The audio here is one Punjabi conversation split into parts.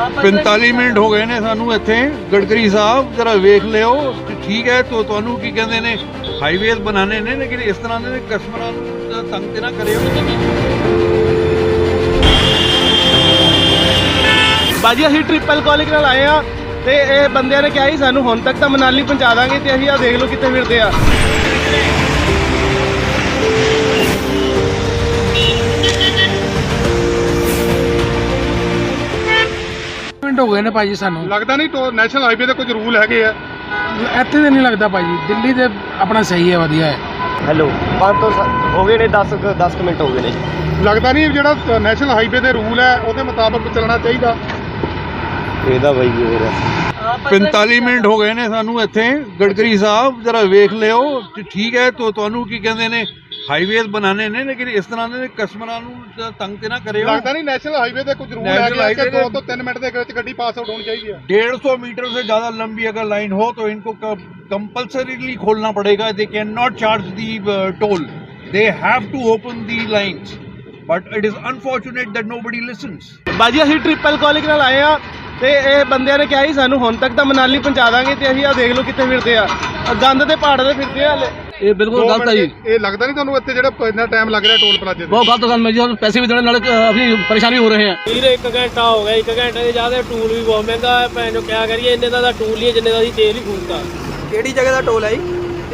45 ਮਿੰਟ ਹੋ ਗਏ ਨੇ ਸਾਨੂੰ ਇੱਥੇ। ਗੜਕਰੀ ਸਾਹਿਬ, ਜਰਾ ਵੇਖ ਲਿਓ ਠੀਕ ਹੈ, ਤੋ ਤੁਹਾਨੂੰ ਕੀ ਕਹਿੰਦੇ ਨੇ? ਹਾਈਵੇਜ਼ ਬਣਾਣੇ ਨੇ, ਲੇਕਿਨ ਇਸ ਤਰ੍ਹਾਂ ਦੇ ਕਸਟਮਰਾਂ ਨੂੰ ਤੰਗ ਤੇ ਨਾ ਕਰਿਓ। ਬਾਜੀ, ਅਸੀਂ ਟ੍ਰਿਪਲ ਕਾਲਿੰਗ ਨਾਲ ਆਏ ਆ ਤੇ ਇਹ ਬੰਦਿਆਂ ਨੇ ਕਿਹਾ ਸੀ, ਸਾਨੂੰ ਹੁਣ ਤੱਕ ਤਾਂ ਮਨਾਲੀ ਪਹੁੰਚਾ ਦਾਂਗੇ ਤੇ ਅਸੀਂ ਆ ਦੇਖ ਲਓ ਕਿੱਥੇ ਫਿਰਦੇ ਆ। ਮਿੰਟ ਹੋ ਗਏ ਨੇ ਭਾਜੀ ਸਾਨੂੰ। ਲੱਗਦਾ ਨਹੀਂ ਟੋ ਨੈਸ਼ਨਲ ਹਾਈਵੇ ਦੇ ਕੁਝ ਰੂਲ ਹੈਗੇ ਆ। ਇੱਥੇ ਤੇ ਨਹੀਂ ਲੱਗਦਾ ਭਾਜੀ। ਦਿੱਲੀ ਦੇ ਆਪਣਾ ਸਹੀ ਹੈ ਵਧੀਆ ਹੈ। ਹੈਲੋ ਪੰਜ ਤੋਂ ਸ- ਹੋ ਗਏ ਨੇ 10 10 ਮਿੰਟ ਹੋ ਗਏ ਨੇ। ਲੱਗਦਾ ਨਹੀਂ ਜਿਹੜਾ ਨੈਸ਼ਨਲ ਹਾਈਵੇ ਦੇ ਰੂਲ ਹੈ ਉਹਦੇ ਮੁਤਾਬਕ ਚੱਲਣਾ ਚਾਹੀਦਾ। ਇਹਦਾ ਬਾਈ ਜੀ ਹੋਰ 45 ਮਿੰਟ ਹੋ ਗਏ ਨੇ ਸਾਨੂੰ ਇੱਥੇ। ਗੜਕਰੀ ਸਾਹਿਬ ਜਰਾ ਵੇਖ ਲਿਓ। ਠੀਕ ਹੈ ਤੋ ਤੁਹਾਨੂੰ ਕੀ ਕਹਿੰਦੇ ਨੇ? ਹਾਈਵੇਜ਼ ਬਣਾਣੇ ਨੇ ਲੇਕਿਨ ਇਸ ਤਰ੍ਹਾਂ ਦੇ ਕਸਟਮਰਾਂ ਨੂੰ ਤਾਂ ਤੰਗ ਤੇ ਨਾ ਕਰਿਓ ਲੱਗਦਾ ਨਹੀਂ ਨੈਸ਼ਨਲ ਹਾਈਵੇ ਦੇ ਕੁਝ ਰੂਲ National ਹੈਗੇ ਆ ਕਿ highway 2 ਦੇ- ਤੋਂ 3 ਮਿੰਟ ਦੇ ਵਿੱਚ ਗੱਡੀ ਪਾਸ ਆਊਟ ਹੋਣੀ ਚਾਹੀਦੀ ਹੈ 150 मीटर से ज्यादा लंबी अगर लाइन हो तो इनको कंपल्सरीली खोलना पड़ेगा they can not charge the toll they have to open the lines but it is unfortunate that nobody listens ਬਾਜੀ ਅਸੀਂ ਟ੍ਰਿਪਲ ਕਾਲਿੰਗ ਨਾਲ ਆਏ ਆ ਤੇ ਇਹ ਬੰਦਿਆਂ ਨੇ ਕਿਹਾ ਸੀ ਸਾਨੂੰ ਹੁਣ ਤੱਕ ਤਾਂ ਮਨਾਲੀ ਪਹੁੰਚਾ ਦਾਂਗੇ ਤੇ ਅਸੀਂ ਆ ਦੇਖ ਲਓ ਕਿੱਥੇ ਫਿਰਦੇ ਆ ਆਹ ਗੰਦ ਦੇ ਪਹਾੜ ਦੇ ਫਿਰਦੇ ਆ ਹਲੇ ਇਹ ਬਿਲਕੁਲ ਦੋ ਗਲਤ ਹੈ ਜੀ ਮਿੰਟ ਇਹ ਲੱਗਦਾ ਨਹੀਂ ਤੁਹਾਨੂੰ ਇੱਥੇ ਜਿਹੜਾ ਇੰਨਾ ਟਾਈਮ ਲੱਗ ਰਿਹਾ ਟੋਲ ਪਲਾਜ਼ੇ ਤੇ ਬਹੁਤ ਗਲਤ ਗੱਲ ਹੈ ਜੀ ਸਾਨੂੰ ਪੈਸੇ ਵੀ ਦੇਣੇ ਨਾਲ ਆਪਣੀ ਪਰੇਸ਼ਾਨੀ ਹੋ ਰਹੇ ਹੈ ਵੀਰ ਇੱਕ ਘੰਟਾ ਹੋ ਗਿਆ ਇੱਕ ਘੰਟੇ ਦੇ ਜ਼ਿਆਦਾ ਟੂਲ ਵੀ ਬਹੁਤ ਮਹਿੰਗਾ ਹੈ ਭੈਣ ਜੋ ਕਿਆ ਕਰੀਏ ਇੰਨੇ ਦਾ ਤਾਂ ਟੂਲ ਹੀ ਹੈ ਜਿੰਨੇ ਦਾ ਅਸੀਂ ਤੇਲ ਹੀ ਫੂਕਦਾ ਕਿਹੜੀ ਜਗ੍ਹਾ ਦਾ ਟੋਲ ਹੈ ਜੀ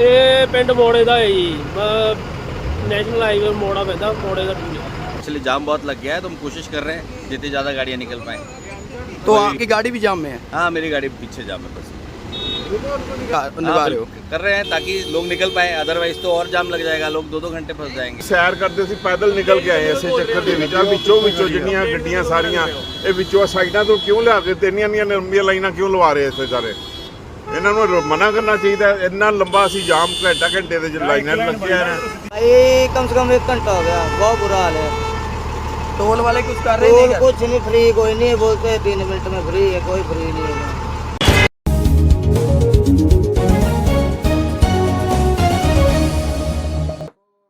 ਇਹ ਪਿੰਡ ਮੋੜੇ ਦਾ ਹੈ ਜੀ ਨੈਸ਼ਨਲ ਹਾਈਵੇ ਮੋੜਾ ਪੈਂਦਾ ਮੋੜੇ ਦਾ ਟੂਲ ਹੈ एक्चुअली जाम बहुत लग गया है तो हम कोशिश कर रहे हैं जितनी ज़्यादा गाड़ियाँ निकल पाएँ तो आपकी गाड़ी भी जाम में है हाँ मेरी गाड़ी पीछे जाम है बस निभा हाँ, रहे हो बिल्कुल कर रहे हैं ताकि लोग निकल पाए अदरवाइज तो और जाम लग जाएगा लोग दो दो घंटे फंस जाएंगे ਸੈਰ ਕਰਦੇ ਸੀ ਪੈਦਲ ਨਿਕਲ ਕੇ ਆਏ ਇਸੇ ਚੱਕਰ ਦੇ ਵਿੱਚ ਆ ਵਿੱਚੋਂ ਵਿੱਚੋਂ ਜਿੰਨੀਆਂ ਗੱਡੀਆਂ ਸਾਰੀਆਂ ਇਹ ਵਿੱਚੋਂ ਸਾਈਡਾਂ ਤੋਂ ਕਿਉਂ ਲਿਆ ਕੇ ਤੇ ਇੰਨੀਆਂ ਇੰਨੀਆਂ ਲੰਬੀਆਂ ਲਾਈਨਾਂ ਕਿਉਂ ਲਵਾ ਰਹੇ ਇੱਥੇ ਸਾਰੇ ਇਹਨਾਂ ਨੂੰ ਰ- ਮਨਾ ਕਰਨਾ ਚਾਹੀਦਾ ਹੈ। ਇੰਨਾ ਲੰਬਾ ਅਸੀਂ ਜਾਮ ਘੰਟਾ ਘੰਟੇ ਦੇ ਚ ਲਾਈਨਾਂ ਲੱਗੀਆਂ ਨੇ ये कम से कम एक घंटा हो गया बहुत बुरा हाल है टोल वाले कुछ कर रहे हैं कुछ नहीं फ्री कोई नहीं है बोलते हैं तीन मिनट में फ्री है कोई फ्री नहीं है